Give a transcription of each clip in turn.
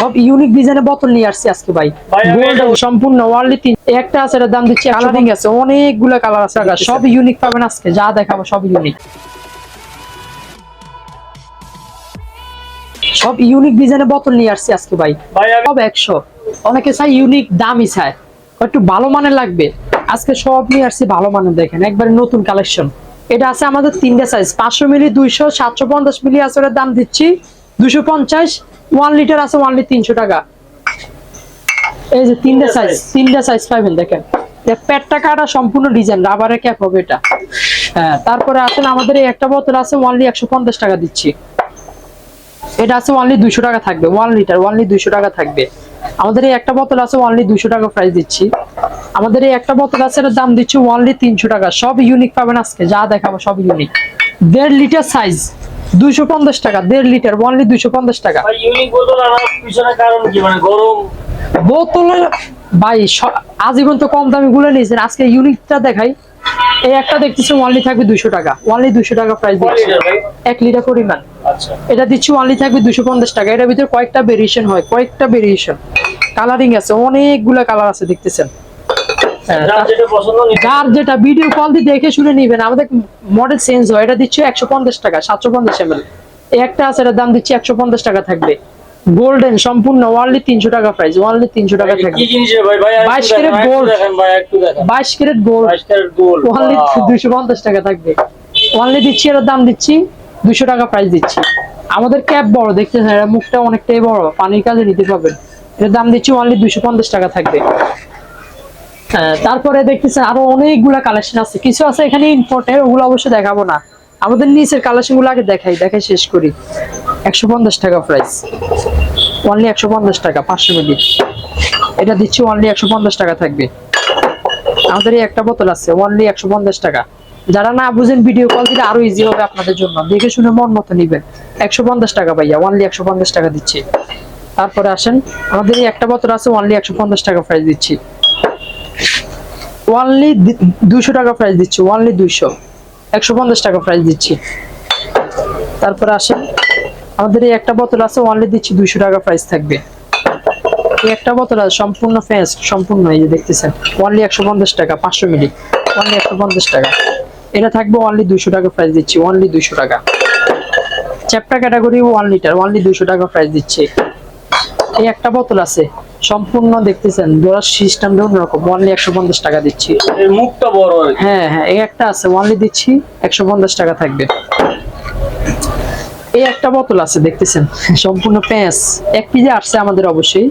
সব ইউনিক ডিজাইনের বোতল নিয়ে আসছি আজকে ভাই। গোল্ড সম্পূর্ণ ওয়ার্ল্ড তিন একটা আছে এটার দাম দিচ্ছি কালারিং আছে অনেকগুলো কালার আছে সব ইউনিক পাবেন আজকে যা দেখাবো সব ইউনিক সব ইউনিক ডিজাইনের বোতল নিয়ে আসছি আজকে ভাই। ভাই সব একশো। অনেকে চাই ইউনিক দামই চায়। একটু ভালো মানের লাগবে। আজকে সব নিয়ে আসছি ভালো মানের দেখেন একবারে নতুন কালেকশন এটা আছে আমাদের তিনটা সাইজ পাঁচশো মিলি দুইশো সাতশো পঞ্চাশ মিলি আছে ওটার দাম দিচ্ছি দুশো পঞ্চাশ। ওয়ান লিটার আছে ওয়ান লিটার তিনশো টাকা। এই যে তিনটা সাইজ। তিনটা সাইজ পাবেন দেখেন। পেটটা কাটা সম্পূর্ণ ডিজাইন রাবারের ক্যাপ হবে এটা। হ্যাঁ তারপরে আসেন আমাদের এই একটা বোতল আছে ওয়ানলি একশো পঞ্চাশ টাকা দিচ্ছি। এটা আছে ওয়ানলি দুইশো টাকা থাকবে ওয়ান লিটার ওয়ানলি দুইশো টাকা থাকবে। আমাদের এই একটা বোতল আছে ওয়ানলি দুইশো টাকা প্রাইস দিচ্ছি। আমাদের এই একটা বোতল আছে এটার দাম দিচ্ছি ওয়ানলি তিনশো টাকা। সব ইউনিক পাবেন আজকে যা দেখাবো সব ইউনিক দেড় লিটার সাইজ দুইশো পঞ্চাশ টাকা দেড় লিটার ওয়ানলি দুইশো পঞ্চাশ টাকা। ভাই ইউনিক বোতল আনার পিছনে কারণ কি? মানে গরম। বোতলের ভাই আজীবন তো কম দামি গুলো নিয়েছেন। আজকে ইউনিকটা দেখাই। এই একটা দেখতেছি ওয়ানলি থাকবে দুইশো টাকা। ওয়ানলি দুইশো টাকা প্রাইস দিচ্ছি এক লিটার পরিমাণ। আচ্ছা। এটা দিচ্ছি ওয়ানলি থাকবে দুশো পঞ্চাশ টাকা। এটার ভিতরে কয়েকটা ভেরিয়েশন হয় কয়েকটা ভেরিয়েশন কালারিং আছে অনেকগুলো কালার আছে দেখতেছেন। যার যেটা পছন্দ নিতে যার যেটা ভিডিও কল দিয়ে দেখে শুনে নিবেন। আমাদের মডেল চেঞ্জ হয়। এটা দিচ্ছি একশো পঞ্চাশ টাকা সাতশো পঞ্চাশ এম এল একটা আছে এটার দাম দিচ্ছি একশো পঞ্চাশ টাকা থাকবে। গোল্ডেন সম্পূর্ণ ওয়ানলি তিনশো টাকা প্রাইস ওয়ানলি তিনশো টাকা থাকবে। বাইশ ক্যারেট গোল্ড বাইশ ক্যারেট গোল্ড দুইশো পঞ্চাশ টাকা থাকবে। ওয়ানলি দিচ্ছি এর দাম দিচ্ছি দুশো টাকা প্রাইস দিচ্ছি। আমাদের ক্যাপ বড় দেখতেছেন এর মুখটা অনেকটাই বড়। পানির কাজে নিতে পারবেন। এর দাম দিচ্ছি ওয়ানলি দুশো পঞ্চাশ টাকা থাকবে। হ্যাঁ, তারপরে দেখতেছেন আরও অনেকগুলা কালেকশন আছে। কিছু আছে এখানে ইম্পোর্টের ওগুলো অবশ্যই দেখাবো না। আমাদের নিচের কালেকশনগুলো আগে দেখাই দেখাই শেষ করি। একশো পঞ্চাশ টাকা প্রাইস ওয়ানলি একশো পঞ্চাশ টাকা, পাঁচশো মিলি। এটা দিচ্ছি ওয়ানলি একশো পঞ্চাশ টাকা থাকবে। আমাদের এই একটা বোতল আছে ওনলি একশো পঞ্চাশ টাকা। যারা না বুঝেন ভিডিও কল দিলে আরও ইজি হবে আপনাদের জন্য। দেখে শুনে মন মতো নিবেন। একশো পঞ্চাশ টাকা ভাইয়া ওনলি একশো পঞ্চাশ টাকা দিচ্ছি। তারপরে আসেন, আমাদের এই একটা বোতল আছে ওনলি একশো পঞ্চাশ টাকা প্রাইস দিচ্ছি। ওনলি দুইশো টাকা প্রাইস দিচ্ছি ওনলি দুইশো। একশো পঞ্চাশ টাকা প্রাইস দিচ্ছি। তারপরে আসেন, আমাদের এই একটা বোতল আছে ওনলি দিচ্ছি দুইশো টাকা প্রাইস থাকবে। এই একটা বোতল আছে, সম্পূর্ণ ফেন্স সম্পূর্ণ, এই যে দেখতেছেন ওনলি একশো পঞ্চাশ টাকা, পাঁচশো মিলি ওনলি একশো পঞ্চাশ টাকা। এটা থাকবে ওনলি দুইশো টাকা প্রাইস দিচ্ছি ওনলি দুইশো টাকা। Chapter category one litre only দুইশো টাকা প্রাইস দিচ্ছে। এই একটা বোতল আছে সম্পূর্ণ দেখতেছেন জোড়ার সিস্টেম অন্যরকম ওনলি একশো পঞ্চাশ টাকা দিচ্ছি। মুখটা বড় হ্যাঁ হ্যাঁ এই একটা আছে ওনলি দিচ্ছি একশো পঞ্চাশ টাকা থাকবে। এই একটা বোতল আছে দেখতেছেন সম্পূর্ণ প্যাঁচ। এক পিজে আসছে আমাদের অবশ্যই।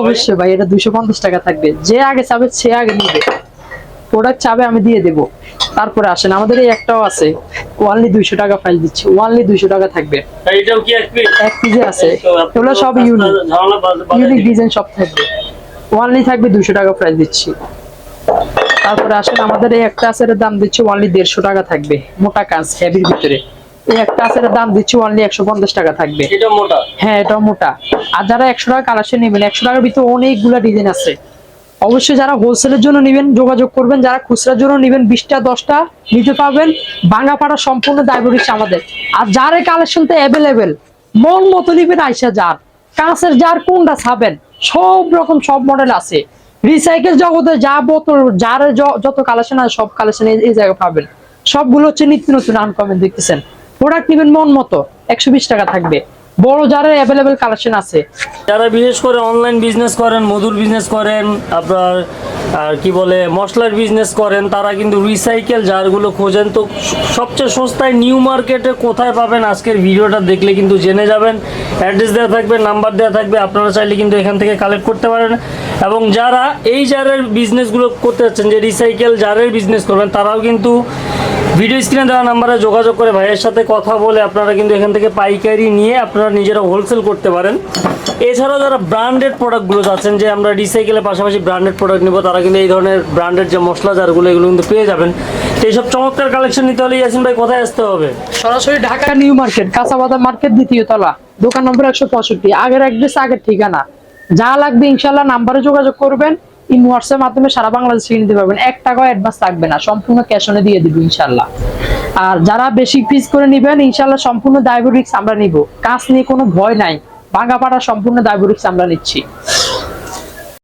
অবশ্যই ভাই এটা দুশো পঞ্চাশ টাকা থাকবে। যে আগে চাবে সে আগে নিবে। প্রোডাক্ট চাবে আমি দিয়ে দেবো। তারপরে আসেন আমাদের এই একটাও আছে। ওয়ানলি দুইশো টাকা প্রাইস দিচ্ছি ওয়ানলি দুইশো টাকা থাকবে। এইটাও কি এক পিজে আছে। এগুলো সব ইউনিক ইউনিক ডিজাইন সব থাকবে। ওয়ানলি থাকবে দুশো টাকা প্রাইস দিচ্ছি। তারপরে আসেন আমাদের এই একটা আছে দাম দিচ্ছি ওয়ানলি দেড়শো টাকা থাকবে। মোটা কাজ হেভির ভিতরে। এই একটা আছে দাম দিচ্ছি ওয়ানলি একশো পঞ্চাশ টাকা থাকবে। এটা মোটা? হ্যাঁ এটাও মোটা। আর যারা একশো টাকা কালেকশন নেবেন একশো টাকার ভিতরে অনেকগুলা ডিজাইন আছে। অবশ্যই যারা হোলসেলের জন্য নেবেন, যোগাযোগ করবেন। যারা খুচরার জন্য নেবেন, বিশটা, দশটা নিতে পারবেন। ভাঙাপাড়া সম্পূর্ণ দায়বরিস আমাদের। আর যার এই কালেকশনটা অ্যাভেলেবেল মন মতো নিবেন আইসা যার। কাঁচের যার কোনটা ছাবেন সব রকম, সব মডেল আছে। রিসাইকেল জগতে যা বোতল, যার যত কালেকশন আছে, সব কালেকশন এই জায়গায় পাবেন। সবগুলো হচ্ছে নিত্য নতুন আনকমেন্ট দেখতেছেন। প্রোডাক্ট নেবেন মন মতো। একশো বিশ টাকা থাকবে। বড় যারা অ্যাভেলেবেল কালেকশন আছে। যারা বিশেষ করে অনলাইন বিজনেস করেন, মধুর বিজনেস করেন, আপনার আর কি বলে, মশলার বিজনেস করেন, তারা কিন্তু রিসাইকেল জারগুলো খোঁজেন। তো সবচেয়ে সস্তায় নিউ মার্কেটে কোথায় পাবেন আজকের ভিডিওটা দেখলে কিন্তু জেনে যাবেন। অ্যাড্রেস দেওয়া থাকবে নাম্বার দেওয়া থাকবে, আপনারা চাইলে কিন্তু এখান থেকে কালেক্ট করতে পারেন। এবং যারা এই জারের বিজনেসগুলো করতে যাচ্ছেন, যে রিসাইকেল জারের বিজনেস করবেন, তারাও কিন্তু ভিডিও স্ক্রিনে দেওয়া নাম্বারে যোগাযোগ করে ভাইয়ের সাথে কথা বলে আপনারা কিন্তু এখান থেকে পাইকারি নিয়ে আপনারা নিজেরা হোলসেল করতে পারেন। এছাড়াও যারা ব্র্যান্ডেড প্রোডাক্টগুলো চাচ্ছেন, যে আমরা রিসাইকেলের পাশাপাশি ব্র্যান্ডেড প্রোডাক্ট নিব, তারা কিন্তু এই ধরনের ব্র্যান্ডেড যে মশলা জারগুলো, এগুলো কিন্তু পেয়ে যাবেন। এইসব চমৎকার কালেকশন নিতে হলে ইয়াসিন ভাই, কোথায় আসতে হবে? সরাসরি ঢাকা নিউ মার্কেট কাঁচাবাজার মার্কেট, দ্বিতীয় তলা, দোকান নম্বর একশো পঁয়ষট্টি। আগের অ্যাড্রেস, আগের ঠিকানা। যা লাগবে ইনশাল্লাহ নাম্বারে যোগাযোগ করবেন ইন হোয়াটসঅ্যাপ মাধ্যমে সারা বাংলাদেশ নিতে পারবেন। এক টাকাও অ্যাডভান্স লাগবে না, সম্পূর্ণ ক্যাশ অনে দিয়ে দিব ইনশাল্লাহ আর যারা বেশি পিস করে নেবেন ইনশাল্লাহ সম্পূর্ণ ডায়াবেটিক্স আমরা নিব। কাজ নিয়ে কোনো ভয় নাই। ভাঙা পাড়া সম্পূর্ণ দায়বরিক আমরা নিচ্ছি।